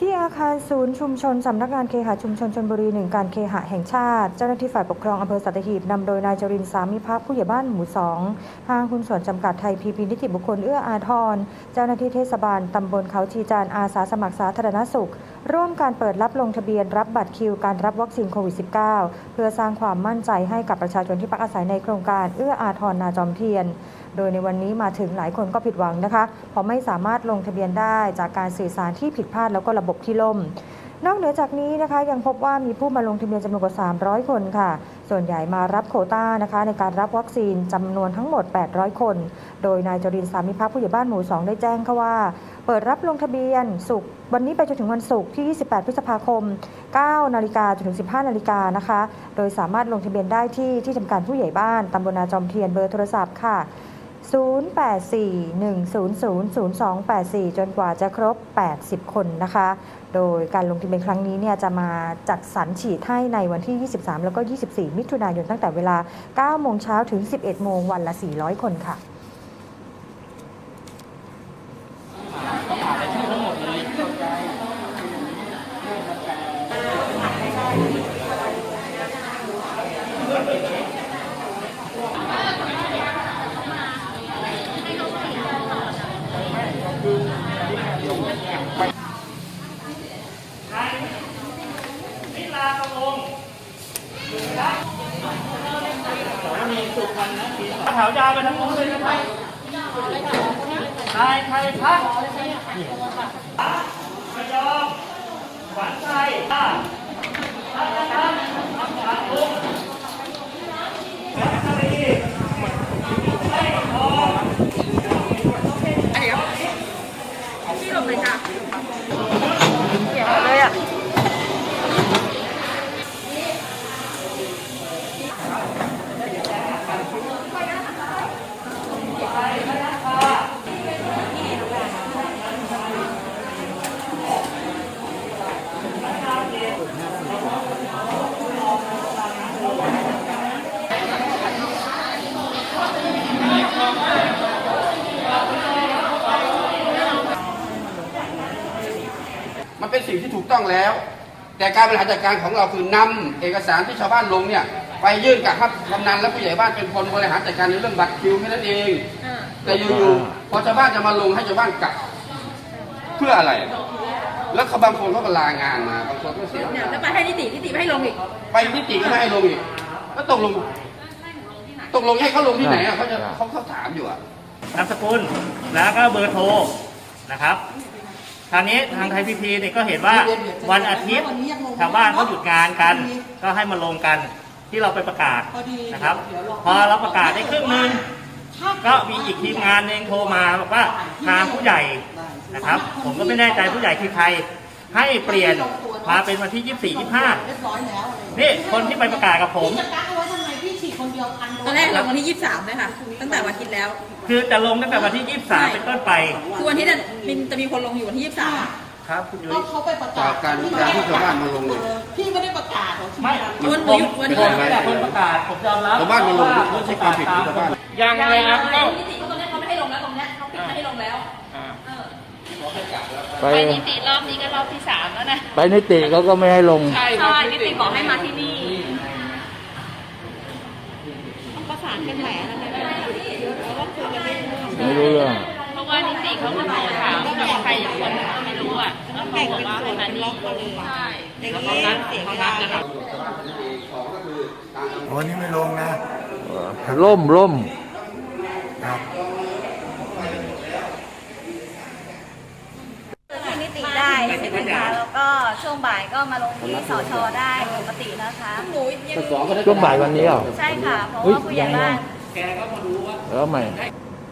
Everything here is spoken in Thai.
ที่อาคารศูนย์ชุมชนสำนักงานเคหะชุมชนชนบุรีหนึ่งการเคหะแห่งชาติ เจ้าหน้าที่ฝ่ายปกครองอำเภอสัตหีบนำโดยนายจรินทร์สามิพักษ์ผู้ใหญ่บ้านหมู่สองห้างหุ้นส่วนจำกัดไทยพีพีนิติบุคคลเอื้ออาทร เจ้าหน้าที่เทศบาลตำบลเขาชีจานอาสาสมัครสาธารณสุข ร่วมการเปิดรับลงทะเบียนรับบัตรคิวการรับวัคซีนโควิด -19 เพื่อสร้างความมั่นใจให้กับประชาชนที่พักอาศัยในโครงการเอื้ออาทรนาจอมเทียนโดยในวันนี้มาถึงหลายคนก็ผิดหวังนะคะเพราะไม่สามารถลงทะเบียนได้จากการสื่อสารที่ผิดพลาดแล้วก็ระบบที่ล่ม นอกเหนือจากนี้นะคะยังพบว่ามีผู้มาลงทะเบียนจำนวนกว่า 300 คนค่ะ ส่วนใหญ่มารับโควต้านะคะในการรับวัคซีนจำนวนทั้งหมด 800 คน โดยนายจรินทร์สามิพักษ์ผู้ใหญ่บ้านหมู่ 2 ได้แจ้งค่ะว่าเปิดรับลงทะเบียนสุกร์วันนี้ไปจนถึงวันศุกร์ที่ 28 พฤษภาคม 9 นาฬิกาจนถึง 15 นาฬิกานะคะ โดยสามารถลงทะเบียนได้ที่ที่ทำการผู้ใหญ่บ้านตำบลนาจอมเทียนเบอร์โทรศัพท์ค่ะ 0841000284 จนกว่าจะครบ 80 คนนะคะ โดยการลงทะเบียนครั้งนี้เนี่ยจะมาจัดสรรฉีดให้ในวันที่ 23 แล้วก็ 24 มิถุนายนตั้งแต่เวลา 9 โมงเช้าถึง 11 โมงวันละ 400 คนค่ะ แถวยาวไปทั้งหมดเลยนะครับใครใครพักระยอมขวัญใจอ่าพักนะครับพักลุงพัชรีไม่พอ มันเป็นสิ่งที่ถูกต้องแล้ว แต่การบริหารจัดการของเราคือนำเอกสารที่ชาวบ้านลงเนี่ยไปยื่นกับครับกำนันและผู้ใหญ่บ้านเป็นคนบริหารจัดการในเรื่องบัตรคิวแค่นั้นเอง แต่อยู่ๆพอชาวบ้านจะมาลงให้ชาวบ้านกลับเพื่ออะไร แล้วเขาบางคนเขาก็ลางานมาบางคนก็เสียเนี่ยแล้วไปให้นิตินิติไม่ให้ลงอีกไปนิติก็ไม่ให้ลงอีกก็ตกลงตกลงให้เขาลงที่ไหนอะเขาจะเขาเขาถามอยู่อะนามสกุลแล้วก็เบอร์โทรนะครับ ทางนี้ทางไทยพีพีเนี่ยก็เห็นว่าวันอาทิตย์ชาวบ้านเขาหยุดงานกัน ก็ให้มาลงกันที่เราไปประกาศนะครับ พอเราประกาศได้ครึ่งหนึ่งก็มีอีกทีมงานหนึ่งโทรมาบอกว่าทางผู้ใหญ่นะครับ ผมก็ไม่แน่ใจผู้ใหญ่คือใคร ให้เปลี่ยนมาเป็นวันที่24เรียบร้อยแล้วอะไร25นี่คนที่ไปประกาศกับผมพี่จะกักเอาไว้ทำไมพี่ฉีดคนเดียวพันโดตอนแรกลงวันที่23เลยค่ะตั้งแต่วันอาทิตย์แล้ว คือจะลงตั้งแต่วันที่ 23 เป็นต้นไป คือวันอาที่นั้นมันจะมีคนลงอยู่วันที่ 23 ครับคุณยุ้ก็ยเขาไปประกาจาศกการการที่ชาวบ้านมาลงเนี่ยพี่ไม่ได้ประกาศหรอกไม่วันผมวันนี้ผมแต่คนประกาศผมยอมรับชาวบ้านมาลงไม่ใช่ความผิดของชาวบ้าน ยังเลยครับก็นิติเขาตอนนี้เขาไม่ให้ลงแล้วตรงเนี้ยเขาปิดไม่ให้ลงแล้วเออ ไปไปนิติรอบนี้ก็รอบที่สามแล้วนะ ไปนิติเขาก็ไม่ให้ลง ใช่นิติบอกให้มาที่นี่ต้อง ประสานกันใหม่แล้วนะเพราะว่าคุยกันไม่รู้เรื่องไม่รู้เรื่องเพราะว่านิติเขาก็โทรถามกับใครอยู่คนหนึงก็ไม่รู้อะก็โทรบอกว่าให้มานี่ใช่แล้วเขานัดเขานัดนะครับวันนี้ไม่ลงนะล่มล่ม ครับ ที่นิติได้ใช่ไหมคะแล้ว ก็ช่วงบ่ายก็มาลงที่สชได้ปกตินะคะหนูยังช่วงบ่ายวันนี้เหรอ ใช่ค่ะ เพราะว่าผู้ใหญ่บ้านแล้วใหม่ผ